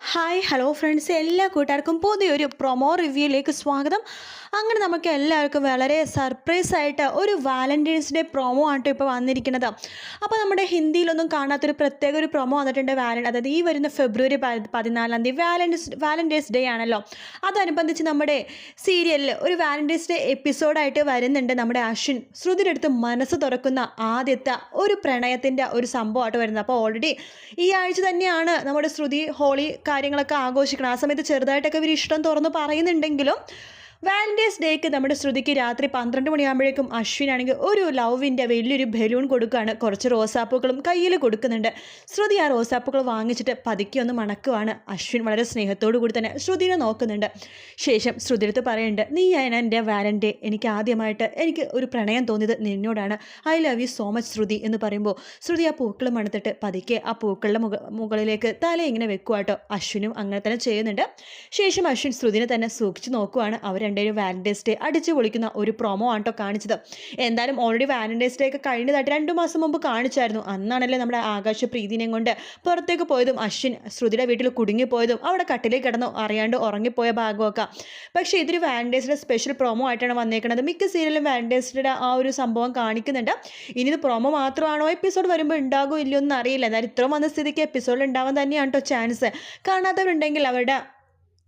Hi hello friends എല്ലാ കൂട്ടുകാർക്കും പുതിയൊരു പ്രൊമോ റിവ്യൂയിലേക്ക് സ്വാഗതം. അങ്ങനെ നമുക്ക് എല്ലാവർക്കും വളരെ സർപ്രൈസ് ആയിട്ട് ഒരു വാലന്റൈൻസ് ഡേ പ്രൊമോ ആണ് ഇപ്പോൾ വന്നിരിക്കുന്നത്. അപ്പോൾ നമ്മുടെ ഹിന്ദിയിലൊന്നും കാണാത്തൊരു പ്രത്യേക ഒരു പ്രൊമോ വന്നിട്ടുണ്ട് വാലൻ അതായത് ഈ വരുന്ന ഫെബ്രുവരി പതിനാലാം തീയതി വാലന്റൈൻസ് വാലന്റൈൻസ് ഡേ ആണല്ലോ. അതനുബന്ധിച്ച് നമ്മുടെ സീരിയലിൽ ഒരു വാലന്റൈൻസ് ഡേ എപ്പിസോഡായിട്ട് വരുന്നുണ്ട് നമ്മുടെ അശ്വിൻ. ശ്രുതിയുടെ അടുത്ത് മനസ്സ് തുറക്കുന്ന ആദ്യത്തെ ഒരു പ്രണയത്തിന്റെ ഒരു സംഭവമായിട്ട് വരുന്നത്. അപ്പോൾ ഓൾറെഡി ഈ ആഴ്ച തന്നെയാണ് നമ്മുടെ ശ്രുതി ഹോളി കാര്യങ്ങളൊക്കെ ആഘോഷിക്കണം. ആ സമയത്ത് ചെറുതായിട്ടൊക്കെ ഇവർ ഇഷ്ടം തുറന്ന് പറയുന്നുണ്ടെങ്കിലും വാലന്റൈൻസ് ഡേക്ക് നമ്മുടെ ശ്രുതിക്ക് രാത്രി പന്ത്രണ്ട് മണിയാകുമ്പോഴേക്കും അശ്വിനാണെങ്കിൽ ഒരു ലവിന്റെ വലിയൊരു ബലൂൺ കൊടുക്കുകയാണ്. കുറച്ച് റോസാപ്പൂക്കളും കയ്യിൽ കൊടുക്കുന്നുണ്ട്. ശ്രുതി ആ റോസാപ്പൂക്കൾ വാങ്ങിച്ചിട്ട് പതുക്കി ഒന്ന് മണക്കുവാണ്. അശ്വിൻ വളരെ സ്നേഹത്തോടു കൂടി തന്നെ ശ്രുതിനെ നോക്കുന്നുണ്ട്. ശേഷം ശ്രുതിയെടുത്ത് പറയുന്നുണ്ട് നീ നീയാണ് എന്റെ വാലന്റെ എനിക്ക് ആദ്യമായിട്ട് എനിക്ക് ഒരു പ്രണയം തോന്നിയത് നിന്നോടാണ്. I love you so much Shruti എന്ന് പറയുമ്പോൾ ശ്രുതി ആ പൂക്കൾ മണത്തിട്ട് പതുക്കെ ആ പൂക്കളുടെ മുക മുകളിലേക്ക് തല ഇങ്ങനെ വെക്കുവാട്ടോ. അശ്വിനും അങ്ങനെ തന്നെ ചെയ്യുന്നുണ്ട്. ശേഷം അശ്വിൻ ശ്രുതിനെ തന്നെ സൂക്ഷിച്ച് നോക്കുവാണ്. അവർ രണ്ടുപേരും വാലന്റൈൻസ് ഡേ അടിച്ചു പൊളിക്കുന്ന ഒരു പ്രൊമോ ആട്ടോ കാണിച്ചത്. എന്തായാലും ഓൾറെഡി വാലന്റൈൻസ് ഡേ ഒക്കെ കഴിഞ്ഞതായിട്ട് രണ്ട് മാസം മുമ്പ് കാണിച്ചായിരുന്നു. അന്നാണല്ലേ നമ്മുടെ ആകാശ പ്രീതിനെ കൊണ്ട് പുറത്തേക്ക് പോയതും അശ്വിൻ ശ്രുതിയുടെ വീട്ടിൽ കുടുങ്ങിപ്പോയതും അവിടെ കട്ടിലേക്ക് കിടന്നു അറിയാണ്ട് ഉറങ്ങിപ്പോയ ഭാഗമൊക്കെ. പക്ഷേ ഇതൊരു വാലന്റൈൻസ് ഡേ സ്പെഷ്യൽ പ്രൊമോ ആയിട്ടാണ് വന്നേക്കുന്നത് മിക്ക സീരിയലും വാലന്റൈൻസ് ഡേയുടെ ആ ഒരു സംഭവം കാണിക്കുന്നുണ്ട്. ഇനി ഇത് പ്രൊമോ മാത്രമാണോ എപ്പിസോഡ് വരുമ്പോൾ ഉണ്ടാകുമോ ഇല്ലയോ എന്നറിയില്ല എന്നാലും ഇത്രയും വന്ന സ്ഥിതിക്ക് എപ്പിസോഡിൽ ഉണ്ടാവാൻ തന്നെയാണ് കേട്ടോ ചാൻസ് കാണാത്തവരുണ്ടെങ്കിൽ അവരുടെ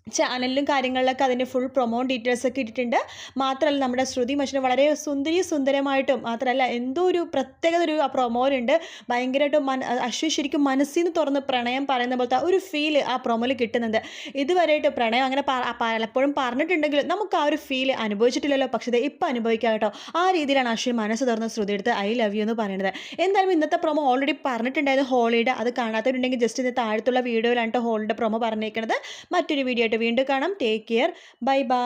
ചാനലിലും കാര്യങ്ങളിലൊക്കെ അതിന്റെ ഫുൾ പ്രൊമോ ഡീറ്റെയിൽസ് ഒക്കെ ഇട്ടിട്ടുണ്ട്. മാത്രമല്ല നമ്മുടെ ശ്രുതി മനുഷ്യന് വളരെ സുന്ദരി സുന്ദരമായിട്ടും മാത്രമല്ല എന്തോ ഒരു പ്രത്യേകത ഒരു ആ പ്രൊമോയിലുണ്ട് ഭയങ്കരമായിട്ടും മന അശ്വി ശരിക്കും മനസ്സിൽ നിന്ന് തുറന്ന് പ്രണയം പറയുന്ന പോലത്തെ ഒരു ഫീൽ ആ പ്രൊമോയിൽ കിട്ടുന്നുണ്ട്. ഇതുവരെയായിട്ട് പ്രണയം അങ്ങനെ പലപ്പോഴും പറഞ്ഞിട്ടുണ്ടെങ്കിലും നമുക്ക് ആ ഒരു ഫീൽ അനുഭവിച്ചിട്ടില്ലല്ലോ. പക്ഷേ ഇത് ഇപ്പം അനുഭവിക്കാം കേട്ടോ. ആ രീതിയിലാണ് അശ്വിൻ മനസ്സ് തുറന്ന് ശ്രുതി എടുത്ത് ഐ ലവ് യു എന്ന് പറയുന്നത്. എന്തായാലും ഇന്നത്തെ പ്രൊമോ ഓൾറെഡി പറഞ്ഞിട്ടുണ്ടായിരുന്നു ഹോളിയുടെ. അത് കാണാത്തവരുണ്ടെങ്കിൽ ജസ്റ്റ് ഇന്ന് താഴത്തുള്ള വീഡിയോയിലാണ് കേട്ടോ ഹോളിന്റെ പ്രൊമോ പറഞ്ഞേക്കുന്നത് മറ്റൊരു വീണ്ടും കാണാം. Take care bye bye